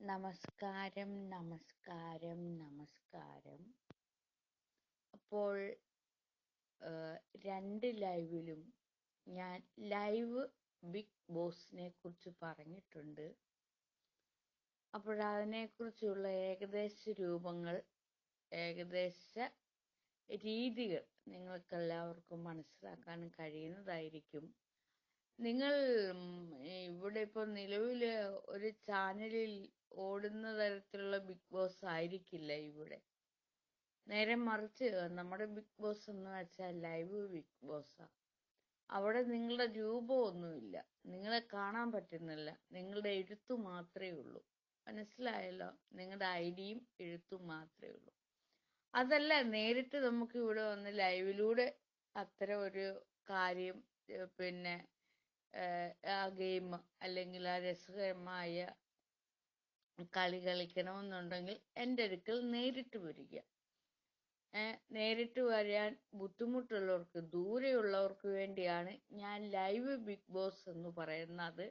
നമസ്കാരം നമസ്കാരം നമസ്കാരം. അപ്പോൾ രണ്ട് ലൈവിലും ഞാൻ ലൈവ് ബിഗ് ബോസിനെ കുറിച്ച് പറഞ്ഞിട്ടുണ്ട്. അപ്പോൾ അതിനെക്കുറിച്ചുള്ള ഏകദേശ രൂപങ്ങൾ ഏകദേശ രീതികൾ നിങ്ങൾക്കെല്ലാവർക്കും മനസ്സിലാക്കാൻ കഴിയുന്നതായിരിക്കും. നിങ്ങൾ ഇവിടെ ഇപ്പൊ നിലവിൽ ഒരു ചാനലിൽ ഓടുന്ന തരത്തിലുള്ള ബിഗ് ബോസ് ആയിരിക്കില്ല ഇവിടെ. നേരെ മറിച്ച് നമ്മുടെ ബിഗ് ബോസ് എന്ന് വെച്ചാൽ ലൈവ് ബിഗ് ബോസാ. അവിടെ നിങ്ങളുടെ രൂപമൊന്നുമില്ല. നിങ്ങളെ കാണാൻ പറ്റുന്നില്ല. നിങ്ങളുടെ എഴുത്തു മാത്രമേ ഉള്ളൂ. മനസ്സിലായല്ലോ? നിങ്ങളുടെ ഐഡിയും എഴുത്തും മാത്രമേ ഉള്ളൂ. അതല്ല നേരിട്ട് നമുക്ക് ഇവിടെ വന്ന് ലൈവിലൂടെ അത്തരം ഒരു കാര്യം പിന്നെ ആ ഗെയിം അല്ലെങ്കിൽ ആ രസകരമായ കളി കളിക്കണമെന്നുണ്ടെങ്കിൽ എന്റെ അടുക്കൽ നേരിട്ട് വരിക. നേരിട്ട് വരാൻ ബുദ്ധിമുട്ടുള്ളവർക്ക് ദൂരെയുള്ളവർക്ക് വേണ്ടിയാണ് ഞാൻ ലൈവ് ബിഗ് ബോസ് എന്ന് പറയുന്നത്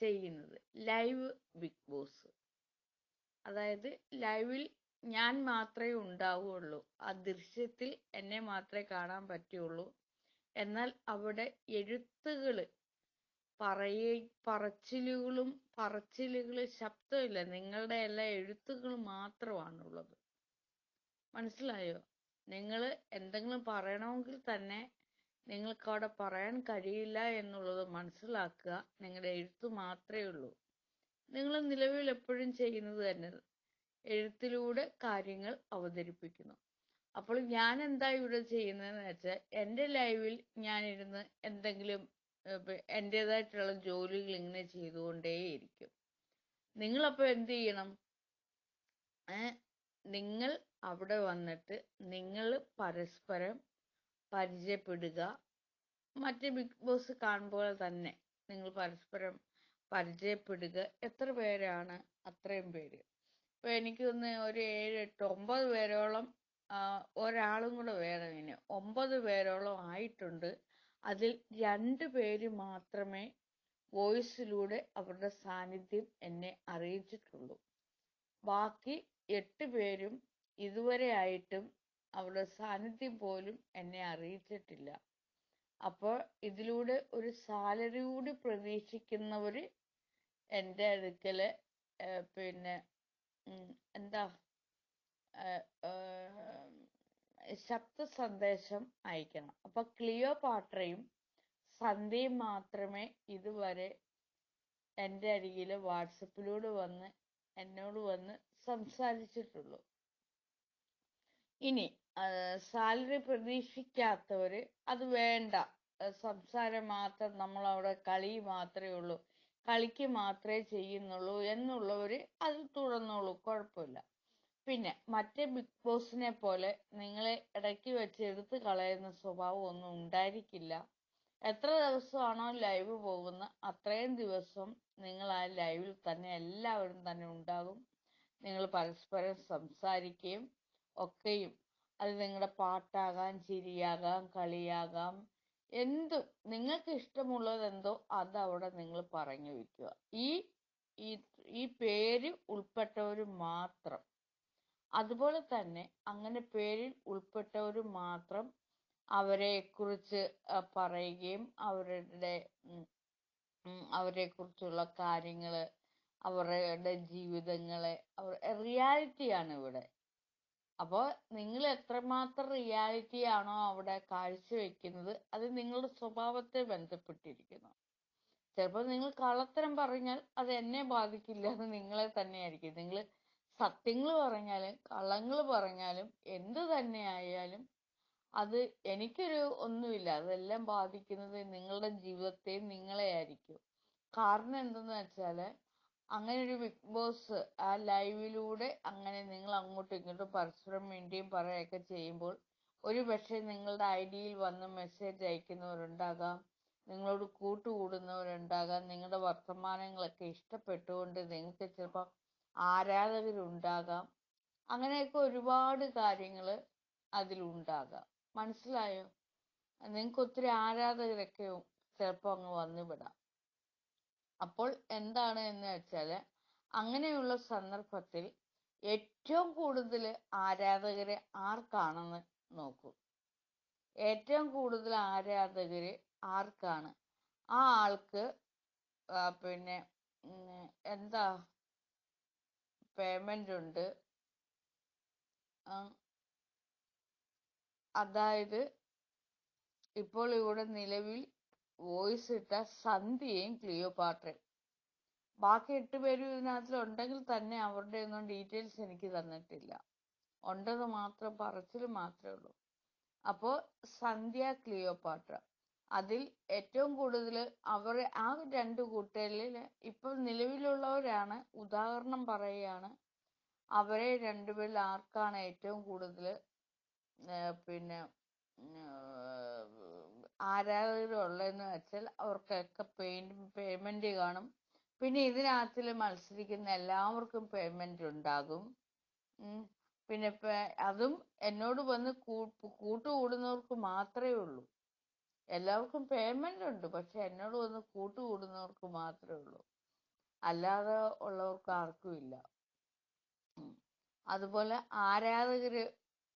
ചെയ്യുന്നത്. ലൈവ് ബിഗ് ബോസ് അതായത് ലൈവിൽ ഞാൻ മാത്രമേ ഉണ്ടാവുകയുള്ളൂ. ആ ദൃശ്യത്തിൽ എന്നെ മാത്രമേ കാണാൻ പറ്റുള്ളൂ എന്നാൽ അവിടെ എഴുത്തുകൾ പറയ പറച്ചിലുകളും പറച്ചിലുകൾ ശബ്ദമില്ല. നിങ്ങളുടെ എല്ലാ എഴുത്തുകൾ മാത്രമാണുള്ളത്. മനസ്സിലായോ? നിങ്ങൾ എന്തെങ്കിലും പറയണമെങ്കിൽ തന്നെ നിങ്ങൾക്ക് അവിടെ പറയാൻ കഴിയില്ല എന്നുള്ളത് മനസ്സിലാക്കുക. നിങ്ങളുടെ എഴുത്ത് മാത്രമേ ഉള്ളൂ. നിങ്ങൾ നിലവിൽ എപ്പോഴും ചെയ്യുന്നത് തന്നെ എഴുത്തിലൂടെ കാര്യങ്ങൾ അവതരിപ്പിക്കുന്നു. അപ്പോൾ ഞാൻ എന്താ ഇവിടെ ചെയ്യുന്നതെന്ന് വെച്ചാൽ എന്റെ ലൈവിൽ ഞാനിരുന്ന് എന്തെങ്കിലും ഏഹ്, പി- എന്റേതായിട്ടുള്ള ജോലികൾ ഇങ്ങനെ ചെയ്തുകൊണ്ടേയിരിക്കും. നിങ്ങളപ്പോൾ എന്ത് ചെയ്യണം? നിങ്ങൾ അവിടെ വന്നിട്ട് നിങ്ങൾ പരസ്പരം പരിചയപ്പെടുക. മറ്റ് ബിഗ് ബോസ് കാണുമ്പോൾ തന്നെ നിങ്ങൾ പരസ്പരം പരിചയപ്പെടുക. എത്ര പേരാണ് അത്രയും പേര്. ഇപ്പൊ എനിക്ക് തോന്നുന്നു ഒരു ഏഴ് എട്ട് ഒമ്പത് പേരോളം ഒരാളും കൂടെ വേണം ഇനി. ഒമ്പത് പേരോളം ആയിട്ടുണ്ട്. അതിൽ രണ്ടു പേര് മാത്രമേ വോയിസിലൂടെ അവരുടെ സാന്നിധ്യം എന്നെ അറിയിച്ചിട്ടുള്ളൂ. ബാക്കി എട്ട് പേരും ഇതുവരെ ആയിട്ടും അവരുടെ സാന്നിധ്യം പോലും എന്നെ അറിയിച്ചിട്ടില്ല. അപ്പോൾ ഇതിലൂടെ ഒരു സാലറി കൂടി പ്രതീക്ഷിക്കുന്നവര് എന്റെ അടുക്കൽ ഏഹ്, പിന്നെ എന്താ ശബ്ദ സന്ദേശം അയക്കണം. അപ്പൊ ക്ലിയോ പാട്രയും സന്ധ്യയും മാത്രമേ ഇതുവരെ എന്റെ അരികിൽ വാട്സപ്പിലൂടെ വന്ന് എന്നോട് വന്ന് സംസാരിച്ചിട്ടുള്ളൂ. ഇനി സാലറി പ്രതീക്ഷിക്കാത്തവര് അത് വേണ്ട. സംസാരം മാത്രം നമ്മൾ അവിടെ കളി മാത്രമേ ഉള്ളൂ. കളിക്ക് മാത്രമേ ചെയ്യുന്നുള്ളൂ എന്നുള്ളവര് അത് തുടർന്നോളൂ കുഴപ്പമില്ല. പിന്നെ മറ്റേ ബിഗ് ബോസിനെ പോലെ നിങ്ങളെ ഇടയ്ക്ക് വെച്ച് എടുത്ത് കളയുന്ന സ്വഭാവം ഒന്നും ഉണ്ടായിരിക്കില്ല. എത്ര ദിവസമാണോ ലൈവ് പോകുന്ന അത്രയും ദിവസം നിങ്ങൾ ആ ലൈവിൽ തന്നെ എല്ലാവരും തന്നെ ഉണ്ടാകും. നിങ്ങൾ പരസ്പരം സംസാരിക്കുകയും ഒക്കെയും. അത് നിങ്ങളുടെ പാട്ടാകാം ചിരിയാകാം കളിയാകാം. എന്തും നിങ്ങൾക്ക് ഇഷ്ടമുള്ളത് എന്തോ അത് അവിടെ നിങ്ങൾ പറഞ്ഞു വെക്കുക ഈ ഈ പേര് ഉൾപ്പെട്ടവർ മാത്രം. അതുപോലെ തന്നെ അങ്ങനെ പേരിൽ ഉൾപ്പെട്ടവർ മാത്രം അവരെ കുറിച്ച് പറയുകയും അവരുടെ അവരെക്കുറിച്ചുള്ള കാര്യങ്ങൾ അവരുടെ ജീവിതങ്ങളെ അവർ റിയാലിറ്റിയാണ് ഇവിടെ. അപ്പോൾ നിങ്ങൾ എത്രമാത്രം റിയാലിറ്റി ആണോ അവിടെ കാഴ്ചവെക്കുന്നത് അത് നിങ്ങളുടെ സ്വഭാവത്തെ ബന്ധപ്പെട്ടിരിക്കുന്നു. ചിലപ്പോൾ നിങ്ങൾ കള്ളത്തരം പറഞ്ഞാൽ അത് എന്നെ ബാധിക്കില്ല അത് നിങ്ങളെ തന്നെയായിരിക്കും. നിങ്ങൾ സത്യങ്ങൾ പറഞ്ഞാലും കള്ളങ്ങൾ പറഞ്ഞാലും എന്ത് തന്നെ ആയാലും അത് എനിക്കൊരു ഒന്നുമില്ല. അതെല്ലാം ബാധിക്കുന്നത് നിങ്ങളുടെ ജീവിതത്തെയും നിങ്ങളെ ആയിരിക്കും. കാരണം എന്തെന്ന് വെച്ചാൽ അങ്ങനെ ഒരു ബിഗ് ബോസ് ആ ലൈവിലൂടെ അങ്ങനെ നിങ്ങൾ അങ്ങോട്ടും ഇങ്ങോട്ടും പരസ്പരം മിണ്ടിയും പറയുകയൊക്കെ ചെയ്യുമ്പോൾ ഒരു പക്ഷേ നിങ്ങളുടെ ഐഡിയിൽ ഡിയിൽ വന്ന് മെസ്സേജ് അയക്കുന്നവരുണ്ടാകാം നിങ്ങളോട് കൂട്ടുകൂടുന്നവരുണ്ടാകാം നിങ്ങളുടെ വർത്തമാനങ്ങളൊക്കെ ഇഷ്ടപ്പെട്ടുകൊണ്ട് നിങ്ങൾക്ക് ചിലപ്പോൾ ആരാധകരുണ്ടാകാം. അങ്ങനെയൊക്കെ ഒരുപാട് കാര്യങ്ങൾ അതിലുണ്ടാകാം. മനസ്സിലായോ? നിങ്ങൾക്ക് ഒത്തിരി ആരാധകരൊക്കെ ചിലപ്പോൾ അങ്ങ് വന്നുവിടാം. അപ്പോൾ എന്താണ് എന്ന് വെച്ചാൽ അങ്ങനെയുള്ള സന്ദർഭത്തിൽ ഏറ്റവും കൂടുതൽ ആരാധകരെ ആർക്കാണെന്ന് നോക്കൂ. ഏറ്റവും കൂടുതൽ ആരാധകര് ആർക്കാണ്? ആ ആൾക്ക് പിന്നെ എന്താ പേയ്മെന്റ് ഉണ്ട്. ആ, അതായത് ഇപ്പോൾ ഇവിടെ നിലവിൽ വോയിസ് ഇട്ട സന്ധ്യയും ക്ലിയോപാട്രയും. ബാക്കി എട്ട് പേരും ഇതിനകത്തിൽ ഉണ്ടെങ്കിൽ തന്നെ അവരുടെ ഒന്നും ഡീറ്റെയിൽസ് എനിക്ക് തന്നിട്ടില്ല. ഉണ്ടെന്ന് മാത്രം പറച്ചിൽ മാത്രേ ഉള്ളൂ. അപ്പോൾ സന്ധ്യ ക്ലിയോപാട്ര. അതിൽ ഏറ്റവും കൂടുതൽ അവർ ആ രണ്ട് കൂട്ടരിൽ ഇപ്പോൾ നിലവിലുള്ളവരാണ്. ഉദാഹരണം പറയുകയാണ് അവരെ രണ്ടുപേരിൽ ആർക്കാണ് ഏറ്റവും കൂടുതൽ പിന്നെ ആരാധകരുള്ളതെന്ന് വെച്ചാൽ അവർക്കൊക്കെ പേയ്മെന്റ് കാണും. പിന്നെ ഇതിനകത്തിൽ മത്സരിക്കുന്ന എല്ലാവർക്കും പേയ്മെന്റ് ഉണ്ടാകും. പിന്നെ അതും എന്നോട് വന്ന് കൂട്ടുകൂടുന്നവർക്ക് മാത്രമേ ഉള്ളൂ. എല്ലാവർക്കും പേയ്മെന്റ് ഉണ്ട്. പക്ഷെ എന്നോട് വന്ന് കൂട്ടുകൂടുന്നവർക്ക് മാത്രമേ ഉള്ളൂ. അല്ലാതെ ഉള്ളവർക്ക് ആർക്കും ഇല്ല. അതുപോലെ ആരാധകര്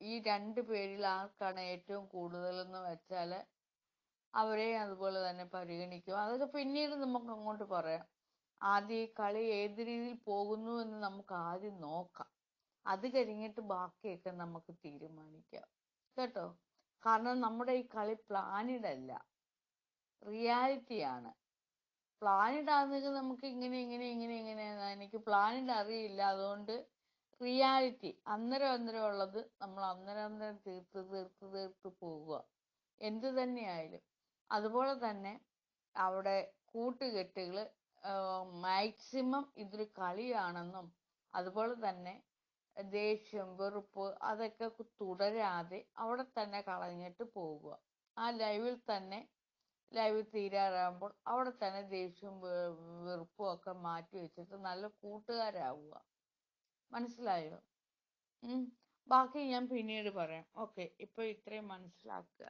ഈ രണ്ട് പേരിൽ ആർക്കാണ് ഏറ്റവും കൂടുതലെന്ന് വെച്ചാൽ അവരെ അതുപോലെ തന്നെ പരിഗണിക്കും. അതൊക്കെ പിന്നീട് നമുക്ക് അങ്ങോട്ട് പറയാം. ആദ്യം ഈ കളി ഏത് രീതിയിൽ പോകുന്നു എന്ന് നമുക്ക് ആദ്യം നോക്കാം. അത് കഴിഞ്ഞിട്ട് ബാക്കിയൊക്കെ നമുക്ക് തീരുമാനിക്കാം. കേട്ടോ? കാരണം നമ്മുടെ ഈ കളി പ്ലാനിഡ് അല്ല. റിയാലിറ്റി ആണ്. പ്ലാനിഡ് ആണെങ്കിൽ നമുക്ക് ഇങ്ങനെ ഇങ്ങനെ ഇങ്ങനെ ഇങ്ങനെ എനിക്ക് പ്ലാനിഡ് അറിയില്ല. അതുകൊണ്ട് റിയാലിറ്റി അന്നേരം അന്നേരം ഉള്ളത് നമ്മൾ അന്നേരം അന്നേരം തീർത്ത് തീർത്ത് തീർത്ത് പോവുക എന്ത് തന്നെയായാലും. അതുപോലെ തന്നെ അവിടെ കൂട്ടുകെട്ടുകൾ മാക്സിമം ഇതൊരു കളിയാണെന്നും അതുപോലെ തന്നെ ദേഷ്യം വെറുപ്പ് അതൊക്കെ തുടരാതെ അവിടെ തന്നെ കളഞ്ഞിട്ട് പോവുക ആ ലൈവിൽ തന്നെ ലൈവ് തീരാറാകുമ്പോൾ അവിടെ തന്നെ ദേഷ്യവും വെറുപ്പും ഒക്കെ മാറ്റി വെച്ചിട്ട് നല്ല കൂട്ടുകാരാവുക. മനസ്സിലായോ? ഉം. ബാക്കി ഞാൻ പിന്നീട് പറയാം. ഓക്കെ ഇപ്പൊ ഇത്രയും മനസ്സിലാക്കുക.